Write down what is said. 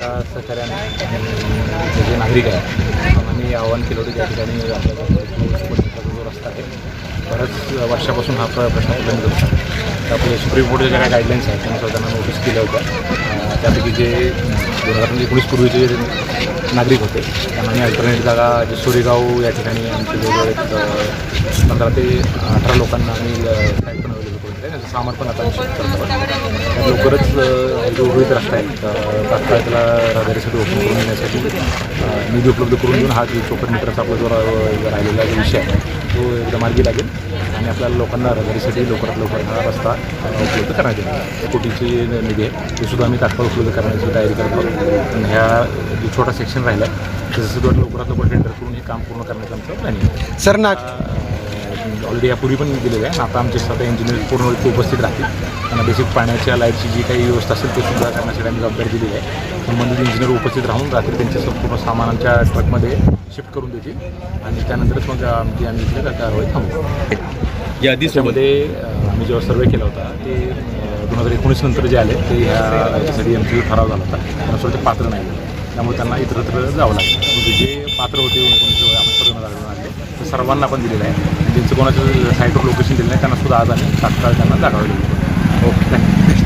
आता सहकार्याने आमचे जे नागरिक आहे आम्ही आवाहन केलं होतं त्या ठिकाणी जो रस्ता आहे बऱ्याच वर्षापासून हा प्रश्न प्रलंबित होता तर आपले सुप्रीम कोर्टच्या ज्या काही गाईडलाईन्स आहेत त्यानुसार त्यांना नोटीस केल्या होत्या. त्यापैकी जे दोन हजार म्हणजे एकोणीस पूर्वीचे जे नागरिक होते त्यांना मी अल्टरनेट जागा जे सोरेगाव या ठिकाणी आमचे जवळजवळ एक पंधरा ते अठरा लोकांना आम्ही फ्लॅट पण अवेलेबल करून त्याचं सामान पण आता करतो लवकरच जो उर्वरित रस्ता आहे तात्काळ त्याला रहदारीसाठी ओपन करून देण्यासाठी निधी उपलब्ध करून देऊन हा जो चोपन्न मीटरचा आपला जो राहिलेला जो विषय आहे तो एकदा मार्गी लागेल आणि आपल्याला लोकांना रहदारीसाठी लवकरात लवकर हा रस्ता उपलब्ध करण्यात येईल. कोटीची निधी आहे ते सुद्धा आम्ही तात्काळ उपलब्ध करण्याची तयारी करत आहोत. पण ह्या जो छोटा सेक्शन राहिला आहे त्याचं सुद्धा लवकरात लवकर टेंडर करून हे काम पूर्ण करण्याचं आमचं प्लॅनिंग आहे. सर ना ऑलरेडी यापूर्वी पण दिलेलं आहे. आता आमचे स्वतः इंजिनियर पूर्ण उपस्थित राहतील. त्यांना बेसिक पाण्याच्या लाईटची जी काही व्यवस्था असेल ते सुद्धा करण्यासाठी आम्ही जबाबदारी दिलेली आहे. संबंधित इंजिनियर उपस्थित राहून रात्री त्यांचे संपूर्ण सामान आमच्या ट्रकमध्ये शिफ्ट करून देतील. आणि त्यानंतरच मग आमची आम्ही त्या कारवाई थांबू. या अं, आम्ही जेव्हा सर्वे केला होता ते दोन हजार एकोणीस नंतर जे आले ते ह्या याच्यासाठी आमची ठराव झाला होता. त्यानुसार ते पात्र नाही. त्यामुळे त्यांना इतरत्र जावं लागलं. म्हणजे जे पात्र होते एकोणीसशे आपण सर्व लागून आणले. ते सर्वांना आपण दिलेलं आहे. ज्यांचं कोणाचं साईटवर लोकेशन दिलं नाही त्यांना सुद्धा आज आम्ही तात्काळ त्यांना जागावं ओके थँक्यू